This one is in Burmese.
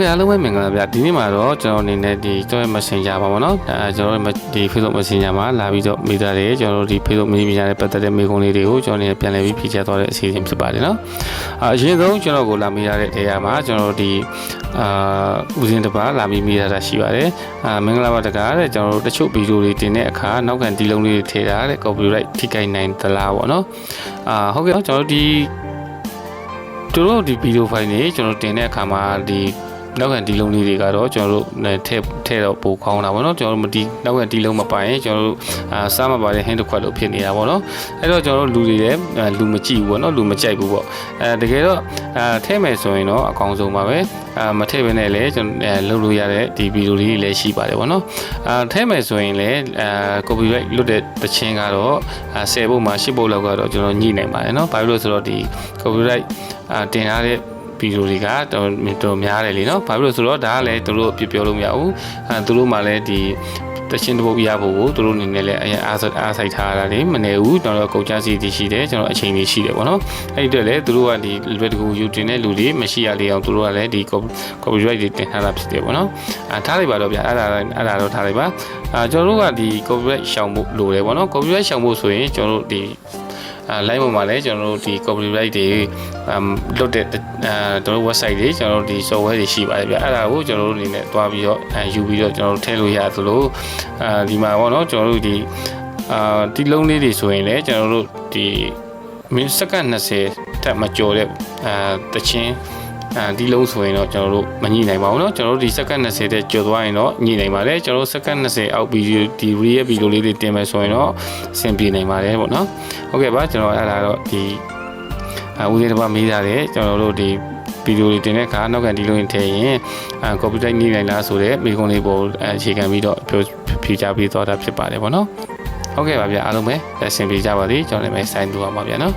ကဲ့အားလုံးပဲမင်္ဂလာဗျဒီနေ့မှာတော့ကျွန်တော်အနေနဲ့ဒီကျွန်တော်ရဲ့ Messenger ပါပေါ့နော်အဲကျွန်တော်ရဲ့ဒီ Facebook Messenger မှာလာပြီးတော့မိသားတယ်ကျွန်တော်တို့ဒီ Facebook Messenger နဲ့ပတ်သက်တဲ့မေးခွန်းလေးတွေကိုကျွန်တော်အနေနဲ့ပြန်လည်ပြီးဖြေချသွားတဲ့အစီအစဉ်ဖြစ်ပါတယ်နော်အအရင်ဆုံးကျွန်တော်ကိုလာမိရတဲ့နေရာမှာကျွန်တော်တို့ဒီအာဦးစင်းတစ်ပါးလာပြီးမိရတာရှိပါတယ်အာမင်္ဂလာပါတကားတဲ့ကျွန်တော်တို့တချို့ဗီဒီယိုတွေတင်တဲ့အခါနောက်ကန်ဒီလုံးလေးတွေထည့်တာတဲ့ copyright ထိခိုက်နိုင်သလားပေါ့နော်အာဟုတ်ကဲ့ကျွန်တော်တို့ဒီတို့တို့ဒီဗီဒီယိုဖိုင်တွေကျွန်တော်တင်တဲ့အခါမှာဒီ နောက်ကန်ဒီလုံးလေးတွေကတော့ကျွန်တော်တို့ထည့်ထည့်တော့ပိုကောင်းတာပေါ့နော်ကျွန်တော်တို့မဒီနောက်ကန်ဒီလုံးမပိုင်ရင်ကျွန်တော်တို့အာစားမပါတဲ့ဟင်းတစ်ခွက်လို့ဖြစ်နေတာပေါ့နော်အဲ့တော့ကျွန်တော်တို့လူတွေလည်းလူမကြည့်ဘူးပေါ့နော်လူမကြိုက်ဘူးပေါ့အဲတကယ်တော့အာထည့်မယ်ဆိုရင်တော့အကောင်းဆုံးပါပဲအာမထည့်ဘဲနဲ့လည်းကျွန်တော်လုပ်လို့ရတဲ့ဒီဗီဒီယိုလေးတွေလည်းရှိပါတယ်ပေါ့နော်အာထည့်မယ်ဆိုရင်လည်းအာ copyright လွတ်တဲ့တခြင်းကတော့အာ10ဘုတ်မှာ10ဘုတ်လောက်ကတော့ကျွန်တော်ညှိနိုင်ပါတယ်နော်ဘာဖြစ်လို့လဲဆိုတော့ဒီ copyright အာတင်ထားတဲ့ ဗီဒီယိုတွေကတော်တော်များတယ်လေနော်ဘာဖြစ်လို့ဆိုတော့ဒါကလည်းသူတို့ပြပြောလို့မရဘူးအဲသူတို့မှလည်းဒီတရှင်တပုတ်ရဖို့ကိုတို့အနေနဲ့လည်းအရင်အားစိုက်အားစိုက်ထားတာလေမနေဘူးကျွန်တော်ကုန်ကြစီတည်ရှိတယ်ကျွန်တော်အချိန်ကြီးရှိတယ်ပေါ့နော်အဲ့ဒီအတွက်လည်းတို့ကဒီလွယ်တကူယူတင်တဲ့လူတွေမရှိရလေအောင်တို့ကလည်းဒီ copyright တွေတင်ထားတာဖြစ်တယ်ပေါ့နော်အာထားလိုက်ပါတော့ဗျအဲ့ဒါအဲ့ဒါတော့ထားလိုက်ပါအာကျွန်တော်တို့ကဒီ copyright ရှောင်ဖို့လိုတယ်ပေါ့နော် copyright ရှောင်ဖို့ဆိုရင်ကျွန်တော်တို့ဒီ line ပေါ်မှာလည်းကျွန်တော်တို့ဒီ copyright တွေအမ်လွတ်တဲ့အဲကျွန်တော်တို့ website တွေကျွန်တော်တို့ဒီ software တွေရှိပါတယ်ဗျအဲ့ဒါကိုကျွန်တော်တို့အနေနဲ့တွားပြီးတော့အဲယူပြီးတော့ကျွန်တော်တို့ထည့်လို့ရသလိုအဲဒီမှာပေါ့နော်ကျွန်တော်တို့ဒီအာဒီလုံးလေးတွေဆိုရင်လည်းကျွန်တော်တို့ဒီမင်းစက္ကန့်20ထပ်မကျော်တဲ့အဲတချင်း အဲဒီလုံးဆိုရင်တော့ကျွန်တော်တို့မညှိနိုင်ပါဘူးเนาะကျွန်တော်တို့ဒီစက္ကန့်20တဲ့ကျော်သွားရင်တော့ညှိနိုင်ပါတယ်ကျွန်တော်တို့စက္ကန့်20အောက်ဗီဒီယိုဒီ real ဗီဒီယိုလေးတွေတင်မယ်ဆိုရင်တော့အဆင်ပြေနိုင်ပါတယ်ပေါ့နော်ဟုတ်ကဲ့ပါကျွန်တော်အဲ့ဒါတော့ဒီအဦးလေးတစ်ပါးမေးတာတယ်ကျွန်တော်တို့ဒီဗီဒီယိုတွေတင်တဲ့အခါနောက်ကန်ဒီလိုရင်ထည့်ရင်အဲ copyright ညှိနိုင်လားဆိုတဲ့မိကုန်းလေးပေါ်အခြေခံပြီးတော့ပြောဖြေချပေးသွားတာဖြစ်ပါတယ်ပေါ့နော်ဟုတ်ကဲ့ပါဗျအားလုံးပဲအဆင်ပြေကြပါသည်ကျွန်တော်လည်းပဲစိုင်းတူအောင်ပါဗျာနော်